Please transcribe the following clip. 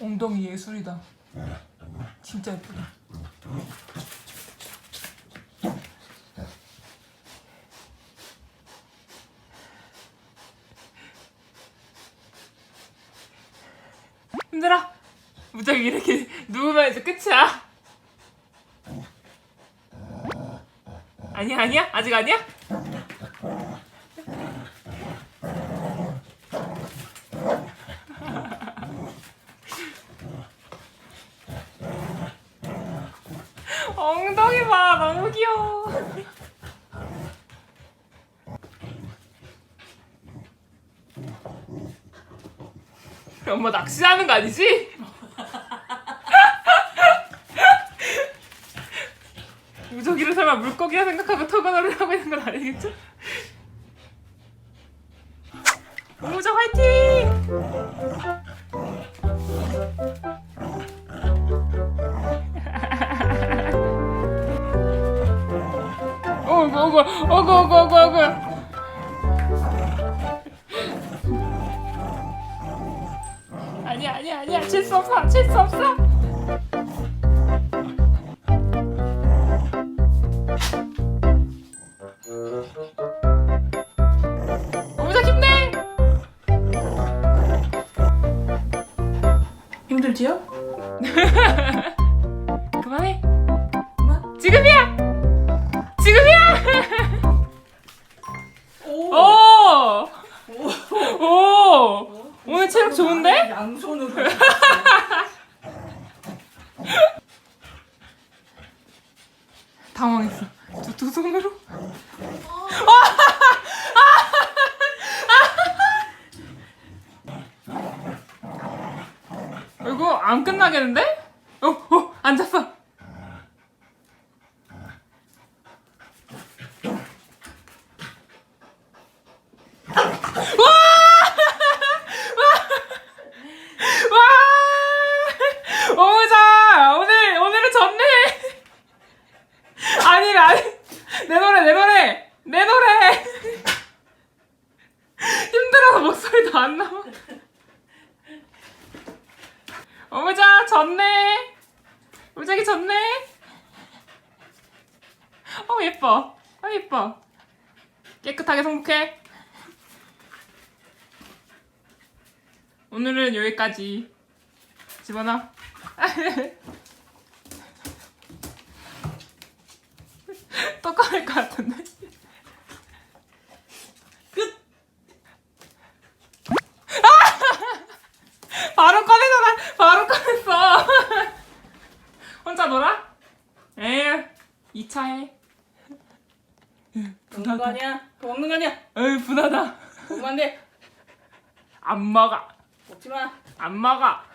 엉덩이 예술이다. 진짜 예쁘다. 힘들어. 무작위 이렇게 누우면 이제 끝이야. 아니야 아니야 아직 아니야? 엉덩이 봐 너무 귀여워. 엄마 낚시하는 거 아니지? 무적이를 설마 물고기라 생각하고 터그너를 하고 있는 건 아니겠죠? 무적 화이팅! 어구 어구 어구 어구 어구 어구. 아니야 아니야 아니야. 칠수 없어 칠수 없어. 무적 힘내 힘들지요? 오! 오늘 체력 좋은데? 양손으로. 당황했어. 두, 두 손으로? 이거 안 끝나겠는데? 어, 어, 앉았어. 와! 오자! 오늘, 오늘은 졌네! 아니. 내 노래, 내 노래! 내 노래! 힘들어서 목소리도 안 나와. 어머자, 졌네! 무작위 졌네! 어, 예뻐. 어, 예뻐. 깨끗하게 성복해. 오늘은 여기까지. 집어넣어. 또 꺼낼 것 같은데. 끝. 바로 꺼내잖아. 바로 꺼냈어. 혼자 놀아? 에휴, 2차 해. 먹는 거 아니야? 더 먹는 거 아니야? 에휴, 분하다. 먹으면 안 돼. 안 먹어. 먹지 마. 안 먹어.